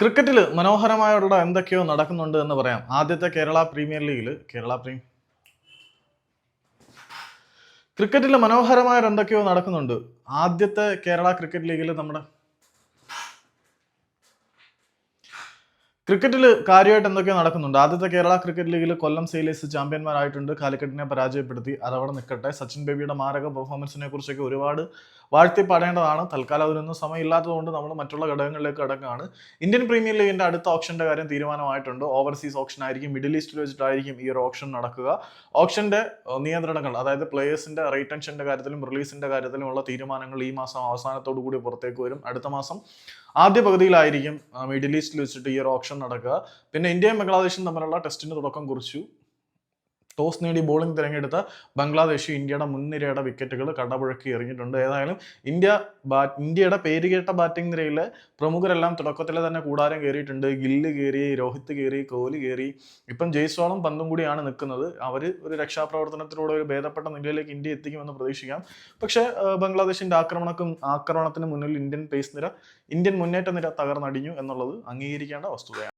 ക്രിക്കറ്റിൽ മനോഹരമായുള്ള എന്തൊക്കെയോ നടക്കുന്നുണ്ട് എന്ന് പറയാം. ആദ്യത്തെ കേരള പ്രീമിയർ ലീഗിൽ കേരള പ്രീ ക്രിക്കറ്റിൽ മനോഹരമായ എന്തൊക്കെയോ നടക്കുന്നുണ്ട്. ആദ്യത്തെ കേരള ക്രിക്കറ്റ് ലീഗിൽ നമ്മുടെ ക്രിക്കറ്റിൽ കാര്യമായിട്ട് എന്തൊക്കെയോ നടക്കുന്നുണ്ട്. ആദ്യത്തെ കേരള ക്രിക്കറ്റ് ലീഗിൽ കൊല്ലം സെയിലേഴ്സ് ചാമ്പ്യന്മാരായിട്ടുണ്ട്. കാലിക്കറ്റിനെ പരാജയപ്പെടുത്തി. അതവിടെ നിൽക്കട്ടെ സച്ചിൻ ബേബിയുടെ മാരക പെർഫോമൻസിനെ കുറിച്ചൊക്കെ ഒരുപാട് വാഴ്ത്തി പാടേണ്ടതാണ് തൽക്കാലം അതിനൊന്നും സമയമില്ലാത്തതുകൊണ്ട് നമ്മൾ മറ്റുള്ള ഘടകങ്ങളിലേക്ക് കടക്കുകയാണ്. ഇന്ത്യൻ പ്രീമിയർ ലീഗിന്റെ അടുത്ത ഓപ്ഷന്റെ കാര്യം തീരുമാനമായിട്ടുണ്ട്. ഓവർസീസ് ഓപ്ഷൻ ആയിരിക്കും. മിഡിൽ ഈസ്റ്റിൽ വെച്ചിട്ടായിരിക്കും ഈ ഒരു ഓപ്ഷൻ നടക്കുക. ഓപ്ഷന്റെ നിയന്ത്രണങ്ങൾ അതായത് പ്ലേയേഴ്സിന്റെ റീറ്റൻഷന്റെ കാര്യത്തിലും റിലീസിന്റെ കാര്യത്തിലുമുള്ള തീരുമാനങ്ങൾ ഈ മാസം അവസാനത്തോടു കൂടി പുറത്തേക്ക് വരും. അടുത്ത മാസം ആദ്യ പകുതിയിലായിരിക്കും മിഡിൽ ഈസ്റ്റിൽ വെച്ചിട്ട് ഈ ഒരു ഓപ്ഷൻ നടക്കുക. പിന്നെ ഇന്ത്യയും ബംഗ്ലാദേശും തമ്മിലുള്ള ടെസ്റ്റിന് തുടക്കം കുറിച്ചു. ടോസ് നേടി ബോളിംഗ് തിരഞ്ഞെടുത്ത ബംഗ്ലാദേശ് ഇന്ത്യയുടെ മുൻനിരയുടെ വിക്കറ്റുകൾ കടപുഴക്കി എറിഞ്ഞിട്ടുണ്ട്. ഏതായാലും ഇന്ത്യ ബാറ്റ് ഇന്ത്യയുടെ പേരുകേട്ട ബാറ്റിംഗ് നിരയിലെ പ്രമുഖരെല്ലാം തുടക്കത്തിലെ തന്നെ കൂടാരം കയറിയിട്ടുണ്ട്. ഗില്ല് കയറി രോഹിത് കയറി കോഹ്ലി കയറി. ഇപ്പം ജയ്സ്വാളും പന്തും കൂടിയാണ് നിൽക്കുന്നത്. അവർ ഒരു രക്ഷാപ്രവർത്തനത്തിലൂടെ ഒരു ഭേദപ്പെട്ട നിലയിലേക്ക് ഇന്ത്യ എത്തിക്കുമെന്ന് പ്രതീക്ഷിക്കാം. പക്ഷേ ബംഗ്ലാദേശിന്റെ ആക്രമണക്കും ആക്രമണത്തിന് മുന്നിൽ ഇന്ത്യൻ പേസ് നിര ഇന്ത്യൻ മുന്നേറ്റ നിര തകർന്നടിഞ്ഞു എന്നുള്ളത് അംഗീകരിക്കേണ്ട വസ്തുതയാണ്.